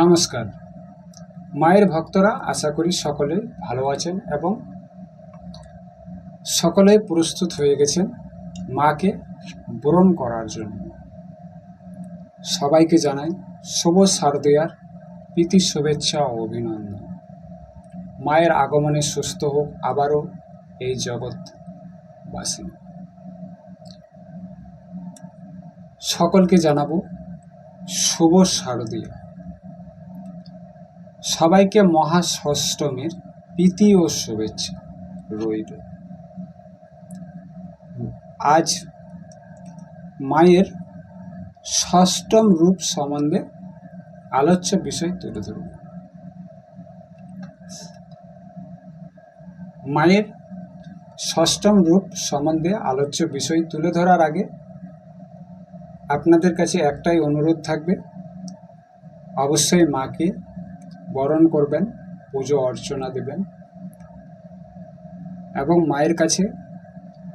নমস্কার। মায়ের ভক্তরা আশা করি সকলে ভালো আছেন এবং সকলে প্রস্তুত হয়ে গেছেন মাকে বরণ করার জন্য। সবাইকে জানাই শুভ শারদীয়ার প্রীতি শুভেচ্ছা ও অভিনন্দন। মায়ের আগমনে সুস্থ হোক আবারও এই জগৎবাসী। সকলকে জানাব শুভ শারদীয়া। সবাইকে মহাষষ্ঠমীর প্রীতি ও শুভেচ্ছা রইল। আজ মায়ের ষষ্ঠম রূপ সম্বন্ধে আলোচ্য বিষয় তুলে ধরব। মায়ের ষষ্ঠম রূপ সম্বন্ধে আলোচ্য বিষয় তুলে ধরার আগে আপনাদের কাছে একটাই অনুরোধ থাকবে, অবশ্যই মাকে বরণ করবেন, পুজো অর্চনা দেবেন এবং মায়ের কাছে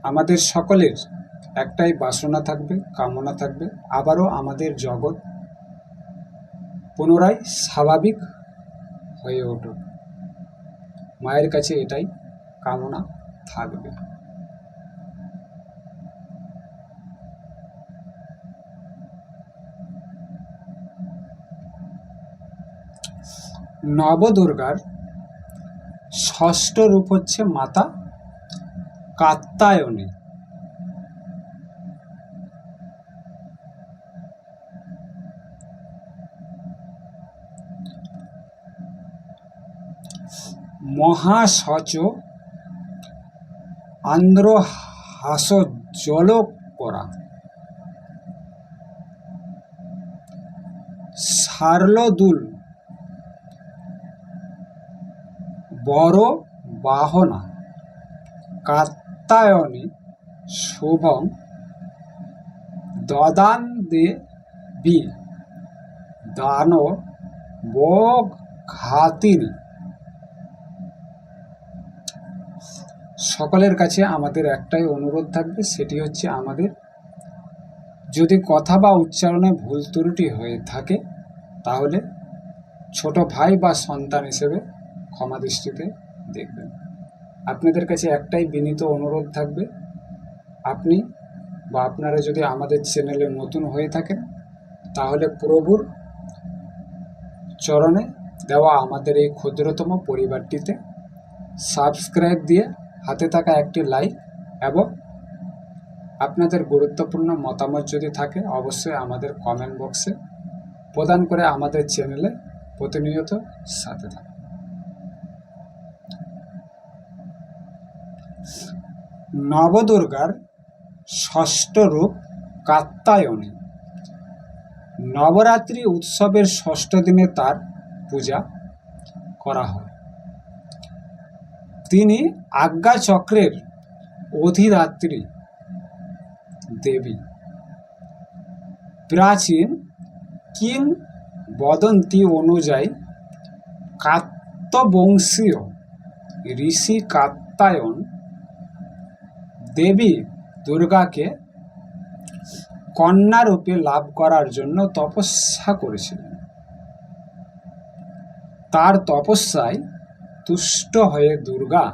আমাদের সকলের একটাই বাসনা থাকবে, কামনা থাকবে। আবারও আমাদের জগৎ পুনরায় স্বাভাবিক হয়ে উঠুক। মায়ের কাছে এটাই কামনা থাকবে। নবদুর্গার ষষ্ঠ রূপ হচ্ছে মাতা কাত্তায়নী মহাসচ আন্দ্র হাস জল করা সারলদুল বড় বাহনা। কাত্তায়নী শুভম দদান দে বি দান বোগ ঘাতিনী সকলের কাছে আমাদের একটাই অনুরোধ থাকবে, সেটি হচ্ছে আমাদের যদি কথা বা উচ্চারণে ভুল ত্রুটি হয়ে থাকে, তাহলে ছোট ভাই বা সন্তান হিসেবে ক্ষমা দৃষ্টিতে দেখবেন। আপনাদের কাছে একটাই বিনীত অনুরোধ থাকবে, আপনি বা আপনারা যদি আমাদের চ্যানেলে নতুন হয়ে থাকেন, তাহলে প্রভুর চরণে দেওয়া আমাদের এই ক্ষুদ্রতম পরিবারটিতে সাবস্ক্রাইব দিয়ে হাতে থাকা একটি লাইক এবং আপনাদের গুরুত্বপূর্ণ মতামত যদি থাকে, অবশ্যই আমাদের কমেন্ট বক্সে প্রদান করে আমাদের চ্যানেলে প্রতিনিয়ত সাথে থাকুন। নবদুর্গার ষষ্ঠ রূপ কাত্তায়নী। নবরাত্রি উৎসবের ষষ্ঠ দিনে তার পূজা করা হয়। তিনি আজ্ঞা চক্রের অধিরাত্রী দেবী। প্রাচীন কিং বদন্তি অনুযায়ী কাত্তবংশীয় ঋষি কাত্তায়ন দেবী দুর্গাকে কন্যা রূপে লাভ করার জন্য তপস্যা করেছিলেন। তার তপস্যায় তুষ্ট হয়ে দুর্গা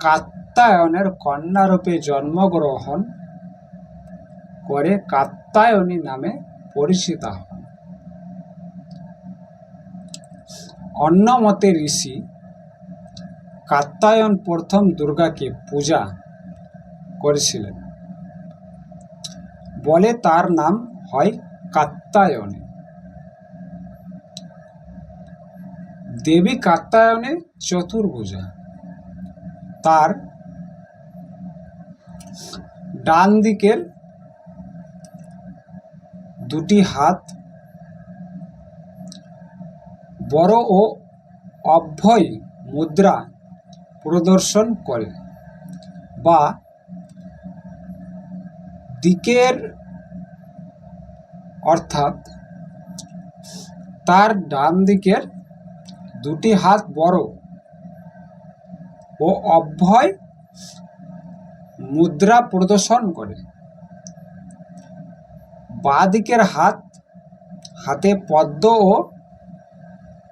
কাত্তায়নের কন্যা রূপে জন্মগ্রহণ করে কাত্তায়নী নামে পরিচিত হন। অন্য মতে ঋষি কাত্তায়ন প্রথম দুর্গাকে পূজা করেছিলেন। বলে তার নাম হয় কাত্তায়নী। দেবী কাত্তায়নে চতুর্ভুজা। তার ডান দিকের দুটি হাত বড় ও অভ্যয় মুদ্রা প্রদর্শন করে। বা দিকের অর্থাৎ তার ডান দিকের দুটি হাত বড় ও অভ্যয় মুদ্রা প্রদর্শন করে। বাঁ দিকের হাত, হাতে পদ্ম ও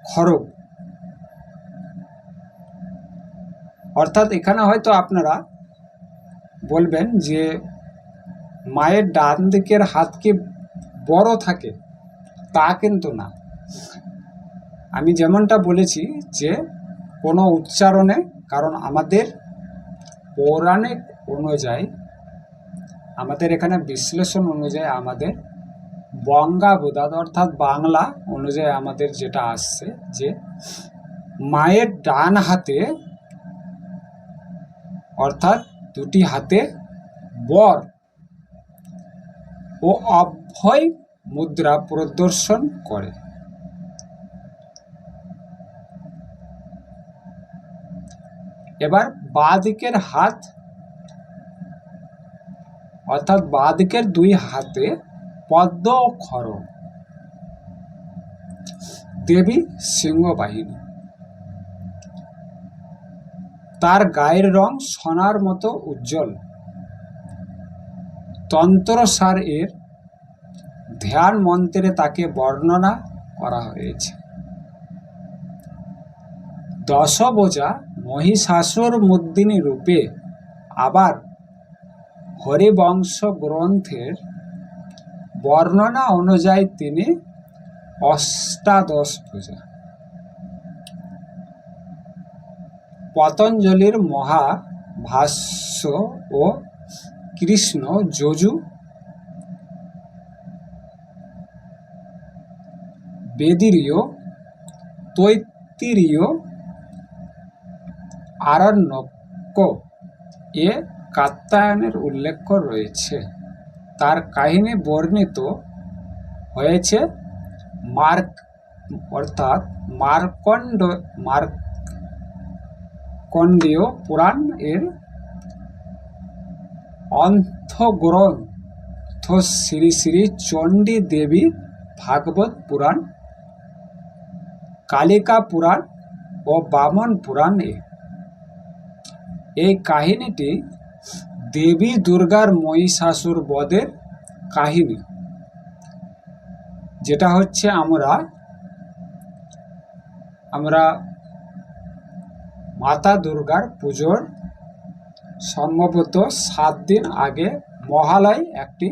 খড়গ। অর্থাৎ এখানে হয়তো আপনারা বলবেন যে মায়ের ডান দিকের হাত কি বড় থাকে? তা কিন্তু না। আমি যেমনটা বলেছি যে কোনো উচ্চারণে, কারণ আমাদের পৌরাণিক অনুযায়ী, আমাদের এখানে বিশ্লেষণ অনুযায়ী আমাদের বঙ্গাবুদাত অর্থাৎ বাংলা অনুযায়ী আমাদের যেটা আসছে যে মায়ের ডান হাতে অর্থাৎ দুটি হাতে বর ও অভয় মুদ্রা প্রদর্শন করে। এবার বাঁ দিকের হাত, অর্থাৎ বাঁ দুই হাতে পদ্ম খড়গ দেবী সিংহবাহিনী। তার গায়ের রং সোনার মতো উজ্জ্বল। তন্ত্রসার এর ধ্যান মন্ত্রে তাকে বর্ণনা করা হয়েছে। দশবোজা মহিষাসুর মুদ্দিনী রূপে আবার হরিবংশ গ্রন্থের বর্ণনা অনুযায়ী তিনি অষ্টাদশ পূজা। পতঞ্জলির মহা ভাষ্য ও কৃষ্ণ যজু বেদিরীয়, তৈত্তিরীয় আরণ্যক এ কাত্যায়নের উল্লেখ রয়েছে। তার কাহিনী বর্ণিত হয়েছে মার্ক অর্থাৎ মার্কণ্ড মার্কণ্ডীয় পুরাণ এর অন্থগ্রন্থ শ্রী শ্রী চণ্ডী দেবী ভাগবত পুরাণ, কালিকা পুরাণ ও বামন পুরাণে এই কাহিনীটি দেবী দুর্গার মহিষাসুর বদের কাহিনী, যেটা হচ্ছে আমরা আমরা মাতা দুর্গার পুজোর সম্ভবত সাত দিন আগে মহালয় একটি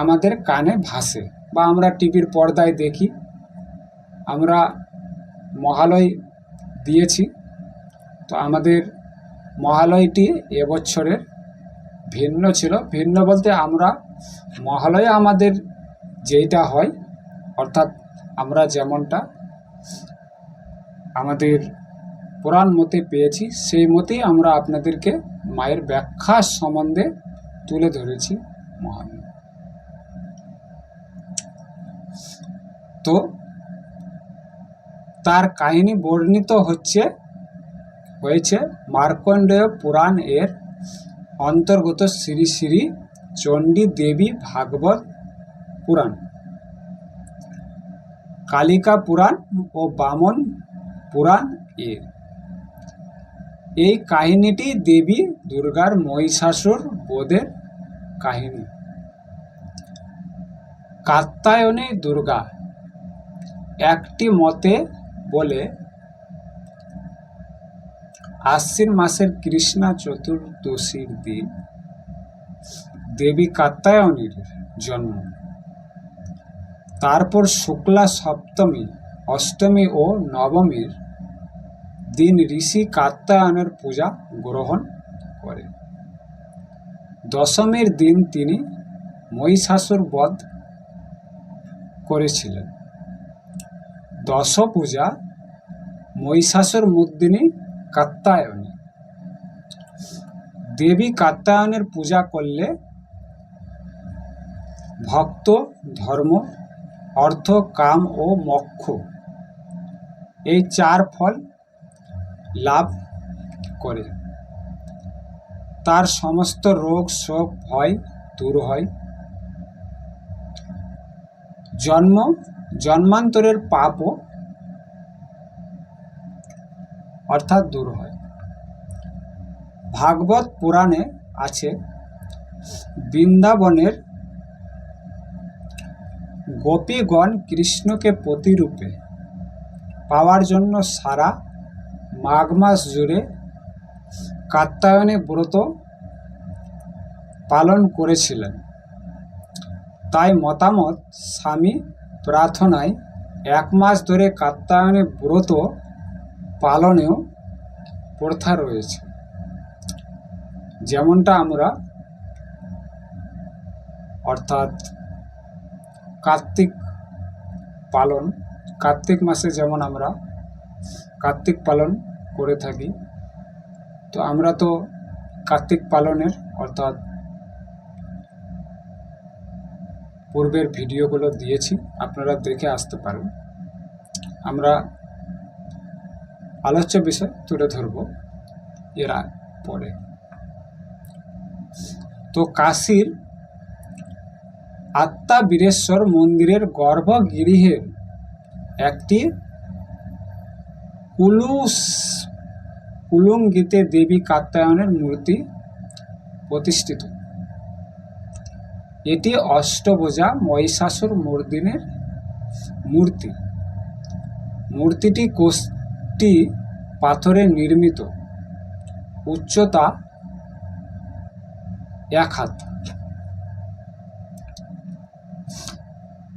আমাদের কানে ভাসে বা আমরা টিভির পর্দায় দেখি। আমরা মহালয় দিয়েছি। তো আমাদের মহালয়টি এবছরের ভিন্ন ছিল। ভিন্ন বলতে আমরা মহালয়ে আমাদের যেইটা হয়, অর্থাৎ আমরা যেমনটা আমাদের পুরাণ মতে পেয়েছি, সেই মতেই আমরা আপনাদেরকে মায়ের ব্যাখ্যা সম্বন্ধে তুলে ধরেছি মহান। তো তার কাহিনী বর্ণিত হচ্ছে, হয়েছে মার্কণ্ডেয় পুরাণ এর অন্তর্গত শ্রী শ্রী চণ্ডী দেবী ভাগবত পুরাণ। কালিকা পুরাণ ও বামন পুরাণ এর। এই কাহিনীটি দেবী দুর্গার মহিষাসুর বোধের কাহিনী। কাত্যায়নী দুর্গা একটি মতে বলে, আশ্বিন মাসের কৃষ্ণা চতুর্দশীর দিন দেবী কাত্যায়নীর জন্ম। তারপর শুক্লা সপ্তমী, অষ্টমী ও নবমীর দিন ঋষি কাত্যায়নের পূজা গ্রহণ করে। দশমীর দিন তিনি মহিষাসুর বধ করেছিলেন। দশ পূজা মহিষাসুর মুদ্দিনী কাত্যায়নী। দেবী কাত্যায়নের পূজা করলে ভক্ত, ধর্ম, অর্থ, কাম ও মক্ষ এই চার ফল লাভ করে। তার সমস্ত রোগ শোক ভয় দূর হয়। জন্ম, জন্মান্তরের পাপও অর্থাৎ দূর হয়। ভাগবত পুরাণে আছে, বৃন্দাবনের গোপীগণ কৃষ্ণকে প্রতিরূপে পাওয়ার জন্য সারা মাঘ মাস জুড়ে কাত্যায়নে ব্রত পালন করেছিলেন। তাই মতামত, স্বামী প্রার্থনায় এক মাস ধরে কাত্যায়নে ব্রত পালনেও প্রথা রয়েছে। যেমনটা আমরা অর্থাৎ কার্তিক পালন, কার্তিক মাসে যেমন আমরা কার্তিক পালন করে থাকি। তো আমরা তো কার্তিক পালনের অর্থাৎ পূর্বের ভিডিওগুলো দিয়েছি, আপনারা দেখে আসতে পারেন। আমরা আলোচ্য বিষয় তুলে ধরব এর পরে। তো কাশীর আত্মা বীরেশ্বর মন্দিরের গর্ভগৃহের একটি কুলুস কুলুঙ্গিতে দেবী কাত্যায়নের মূর্তি প্রতিষ্ঠিত। এটি অষ্টভোজা মহিষাসুর মর্দিনের মূর্তি। মূর্তিটি কোষ্টি পাথরে নির্মিত। উচ্চতা এক হাত।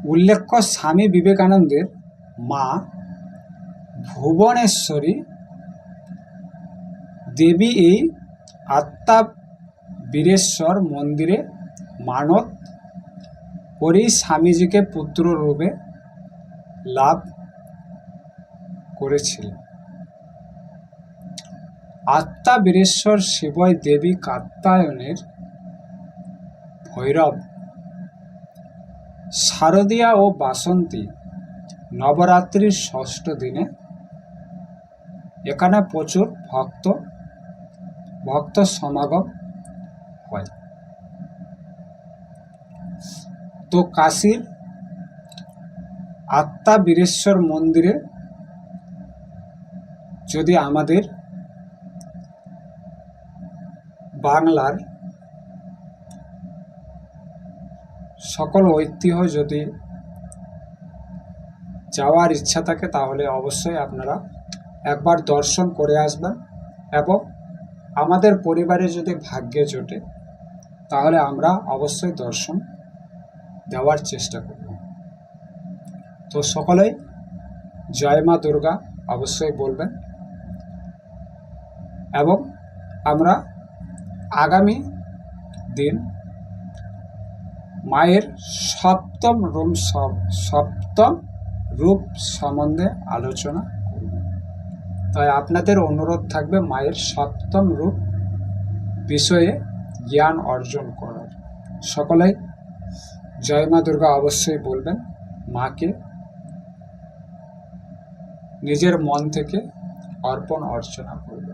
উল্লেখ্য স্বামী বিবেকানন্দের মা ভুবনেশ্বরী দেবী এই আত্মা বীরেশ্বর মন্দিরে মানত করেই স্বামীজিকে পুত্র রূপে লাভ করেছিলেন। আত্মা বীরেশ্বর শিবয় দেবী কাত্যায়নের ভৈরব। শারদীয়া ও বাসন্তী নবরাত্রির ষষ্ঠ দিনে এখানে প্রচুর ভক্ত ভক্ত সমাগম হয়। তো কাশীর আত্মা বীরেশ্বর মন্দিরে যদি আমাদের বাংলার সকল ঐতিহ্য যদি যাওয়ার ইচ্ছা থাকে, তাহলে অবশ্যই আপনারা একবার দর্শন করে আসবেন এবং আমাদের পরিবারে যদি ভাগ্যে জোটে, তাহলে আমরা অবশ্যই দর্শন দেওয়ার চেষ্টা করব। তো সকলেই জয় মা দুর্গা অবশ্যই বলবেন। এবং আমরা আগামী দিন মায়ের সপ্তম রূপ সপ্তম রূপ সম্বন্ধে আলোচনা তাই আপনাদের অনুরোধ থাকবে মায়ের সপ্তম রূপ বিষয়ে জ্ঞান অর্জন করার। সকলেই জয় মা দুর্গা অবশ্যই বলবেন মাকে নিজের মন থেকে অর্পণ অর্চনা করবেন।